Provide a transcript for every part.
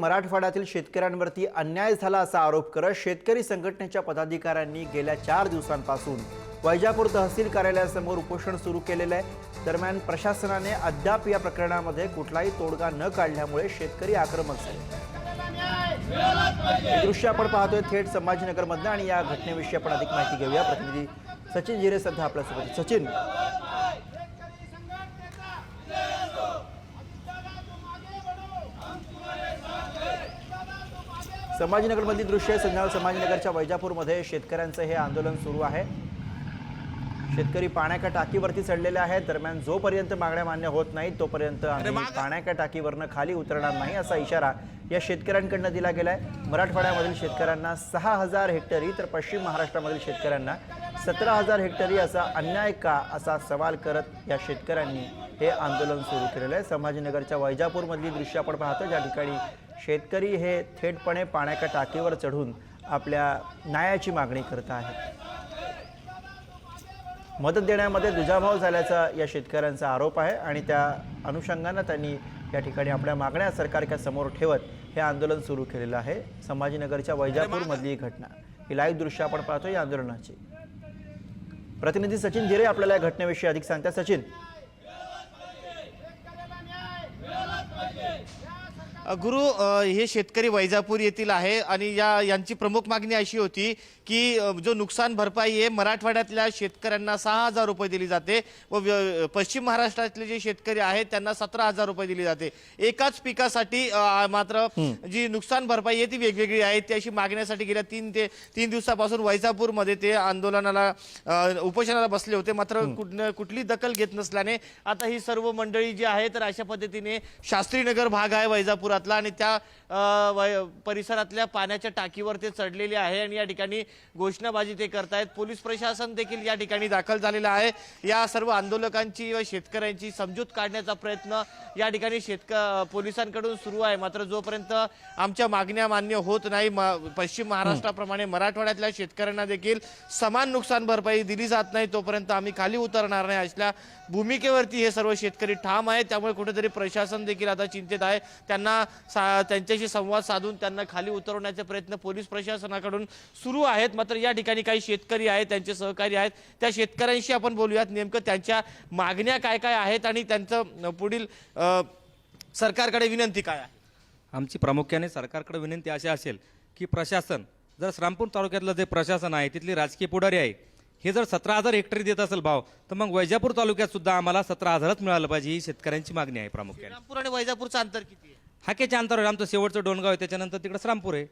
मराठवाड्यातील शेतकऱ्यांवरती अन्याय झाला असा आरोप करत शेतकरी संघटनेच्या पदाधिकाऱ्यांनी गेल्या चार दिवसांपासून वैजापूर तहसील कार्यालयासमोर उपोषण सुरू केलेलं आहे. दरम्यान प्रशासनाने अद्याप या प्रकरणामध्ये कुठलाही तोडगा न काढल्यामुळे शेतकरी आक्रमक झाले. दृश्य आपण पाहतोय थेट संभाजीनगरमधनं आणि या घटनेविषयी आपण अधिक माहिती घेऊया. प्रतिनिधी सचिन जिरे सध्या आपल्यासोबत सचिन. संभाजीनगरमधली दृश्य आहे. सध्या संभाजीनगरच्या वैजापूरमध्ये शेतकऱ्यांचं हे आंदोलन सुरू आहे. शेतकरी पाण्याच्या टाकीवरती चढलेले आहेत. दरम्यान जोपर्यंत मागण्या मान्य होत नाहीत तोपर्यंत आम्ही पाण्याच्या टाकीवरनं खाली उतरणार नाही असा इशारा या शेतकऱ्यांकडनं दिला गेलाय. मराठवाड्यामधील शेतकऱ्यांना सहा हजार हेक्टरी तर पश्चिम महाराष्ट्रामधील शेतकऱ्यांना सतरा हजार हेक्टरी असा अन्याय का असा सवाल करत या शेतकऱ्यांनी हे आंदोलन सुरू केलेलं आहे. संभाजीनगरच्या वैजापूरमधली दृश्य आपण पाहतो ज्या ठिकाणी शेतकरी हे थेटपणे पाण्याच्या टाकीवर चढून आपल्या न्यायाची मागणी करत आहेत. मदत देण्यामध्ये दुजाभाव झाल्याचा या शेतकऱ्यांचा आरोप आहे आणि त्या अनुषंगानं त्यांनी या ठिकाणी आपल्या मागण्या सरकारच्या समोर ठेवत हे आंदोलन सुरू केलेलं आहे. संभाजीनगरच्या वैजापूरमधली ही घटना. ही लाईव्ह दृश्य आपण पाहतो या आंदोलनाची. प्रतिनिधी सचिन जिरे आपल्याला या घटनेविषयी अधिक सांगतात. सचिन गुरु हे शेतकरी वैजापूर येथील आहे आणि या यांची प्रमुख मागणी अशी होती की जो नुकसान भरपाई आहे मराठवाड्यातल्या शेतकऱ्यांना सहा हजार रुपये दिली जाते व पश्चिम महाराष्ट्रातले जे शेतकरी आहेत त्यांना सतरा हजार रुपये दिली जाते. एकाच पिकासाठी मात्र जी नुकसान भरपाई आहे ती वेगवेगळी आहे. ती अशी मागण्यासाठी गेल्या तीन ते तीन दिवसापासून वैजापूरमध्ये ते आंदोलनाला उपोषणाला बसले होते. मात्र कुठली दखल घेत नसल्याने आता ही सर्व मंडळी जी आहे तर अशा पद्धतीने शास्त्रीनगर भाग आहे घातला आणि त्या परिसरातल्या पाण्याच्या टाकीवर ते चढलेले आहे आणि या ठिकाणी घोषणाबाजी ते करतायत. पोलीस प्रशासन देखील या ठिकाणी दाखल झालेलं आहे. या सर्व आंदोलकांची व शेतकऱ्यांची समजूत काढण्याचा प्रयत्न या ठिकाणी शेतक पोलिसांकडून सुरू आहे. मात्र जोपर्यंत आमच्या मागण्या मान्य होत नाही म- पश्चिम महाराष्ट्राप्रमाणे मराठवाड्यातल्या शेतकऱ्यांना देखील समान नुकसान भरपाई दिली जात नाही तोपर्यंत आम्ही खाली उतरणार नाही. असल्या भूमिकेवरती हे सर्व शेतकरी ठाम आहेत. त्यामुळे कुठेतरी प्रशासन देखील आता चिंतेत आहे. त्यांना सा- त्यांच्याशी संवाद साधून त्यांना खाली उतरवण्याचे प्रयत्न पोलीस प्रशासनाकडून सुरू आहेत. मात्र या ठिकाणी काही शेतकरी आहेत त्यांचे सहकारी आहेत. त्या शेतकऱ्यांशी आपण बोलूयात. नेमकं त्यांच्या मागण्या काय काय आहेत आणि त्यांचं पुढील सरकारकडे विनंती काय आहे? आमची प्रामुख्याने सरकारकडे विनंती अशी असेल की प्रशासन जर श्रामपूर तालुक्यातलं जे प्रशासन आहे तिथली राजकीय पुढारी आहे हे जर सतरा हजार हेक्टरी देत असेल भाव तर मग वैजापूर तालुक्यात सुद्धा आम्हाला सतरा हजारच मिळालं पाहिजे ही शेतकऱ्यांची मागणी आहे प्रामुख्याने. आणि वैजापूरचं अंतर किती आहे? हाकेच्या अंतरावर आमचं शेवटचं डोनगाव आहे. त्याच्यानंतर तिकडे श्रामपूर आहे.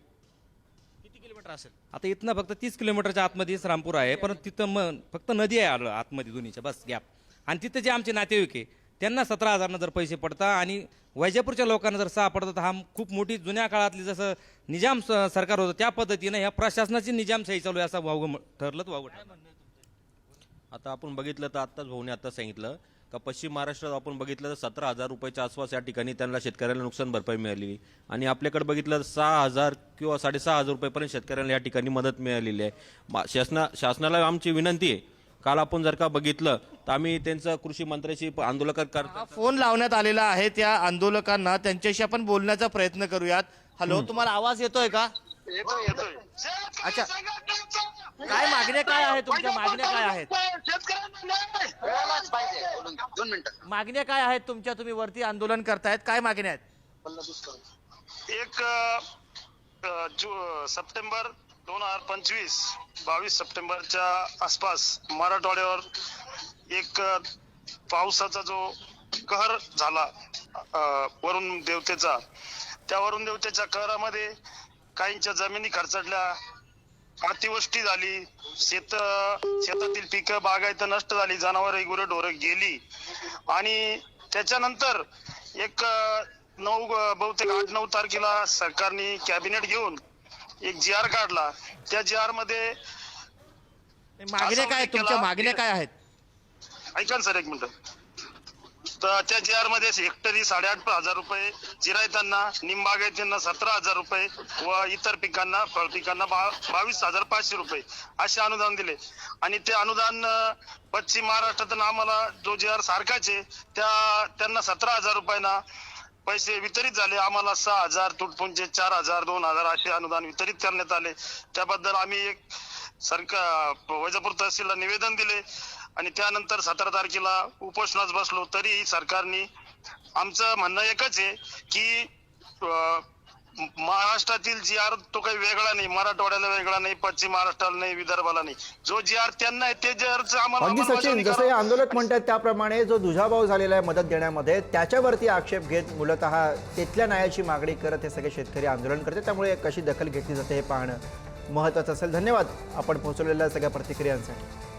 किती किलोमीटर असेल? आता इथनं फक्त तीस किलोमीटरच्या आतमध्ये श्रामपूर आहे. पण तिथं मग फक्त नदी आहे आलं आतमध्ये दोन्हीच्या. बस गॅप आणि तिथं जे आमचे नातेवाईक आहे त्यांना सतरा हजारनं जर पैसे पडतात आणि वैजापूरच्या लोकांना जर सहा पडतात हा खूप मोठी जुन्या काळातली जसं निजाम स- सरकार होतं त्या पद्धतीनं ह्या प्रशासनाची निजामशाही चालू आहे असं वावगं म- ठरलं तर वावगं ठरलं. आता आपण बघितलं तर आत्ताच भाऊने आता सांगितलं का पश्चिम महाराष्ट्रात आपण बघितलं तर सतरा हजार रुपयाच्या आसपास या ठिकाणी त्यांना शेतकऱ्यांना नुकसान भरपाई मिळालेली. आणि आपल्याकडे बघितलं तर सहा हजार किंवा साडेसहा हजार रुपयेपर्यंत शेतकऱ्यांना या ठिकाणी मदत मिळालेली आहे. शासना शासनाला आमची विनंती आहे. काल आपण जर का बघितलं तर आम्ही त्यांचं कृषी मंत्र्याशी हा फोन लावण्यात आलेला आहे त्या आंदोलकांना. त्यांच्याशी आपण बोलण्याचा प्रयत्न करूयात. हॅलो तुम्हाला आवाज येतोय का? येतोय येतोय. अच्छा. काय मागण्या काय आहेत तुमच्या? मागण्या काय आहेत? शेतकऱ्यांना पाहिजे बोलून घ्या. दोन मिनिटं मागण्या काय आहेत तुमच्या? तुम्ही वरती आंदोलन करतायत. काय मागण्या आहेत? एक अ, जु- सप्टेंबर दोन हजार पंचवीस बावीस सप्टेंबरच्या आसपास मराठवाड्यावर एक अ, पावसाचा जो कहर झाला अ, वरुण देवतेचा त्या वरुण देवतेच्या कहरामध्ये काहींच्या जमिनी खरचडल्या अतिवृष्टी झाली. शेत शेतातील पिकं बागायत नष्ट झाली. जनावर गुरंढोरं गेली. आणि त्याच्यानंतर एक नऊ बहुतेक आठ नऊ तारखेला सरकारने कॅबिनेट घेऊन एक जी आर काढला. त्या जी आरमध्ये मागण्या काय तुमच्या? मागण्या काय आहेत? ऐका सर एक मिनिट. तर त्या जी आरमध्ये हेक्टरी साडेआठ हजार रुपये जिरायतांना निंबागायतींना सतरा हजार रुपये व इतर पिकांना फळ पिकांना बावीस हजार पाचशे रुपये असे अनुदान दिले. आणि ते अनुदान पश्चिम महाराष्ट्रातून आम्हाला जो जी आर सारखाचे त्या त्यांना सतरा हजार रुपयांना पैसे वितरित झाले. आम्हाला सहा हजार तुटपुंचे चार हजार दोन हजार असे अनुदान वितरित करण्यात आले. त्याबद्दल आम्ही एक सरकार वैजापूर तहसीलला निवेदन दिले आणि त्यानंतर सतरा तारखेला उपोषणास बसलो. तरी सरकारने आमचं म्हणणं एकच आहे की महाराष्ट्रातील जी आर तो काही वेगळा नाही मराठवाड्याला वेगळा नाही पश्चिम महाराष्ट्राला नाही विदर्भाला नाही. जो जी आर त्यांना आहे ते जी आर आम्हाला सचिन जसं हे. आंदोलक म्हणतात त्याप्रमाणे जो दुजाभाव झालेला आहे मदत देण्यामध्ये त्याच्यावरती आक्षेप घेत मूलतः तिथल्या न्यायाची मागणी करत हे सगळे शेतकरी आंदोलन करते त्यामुळे कशी दखल घेतली जाते हे पाहणं महत्वाचं असेल. धन्यवाद. आपण पोहोचवलेल्या सगळ्या प्रतिक्रियांसाठी.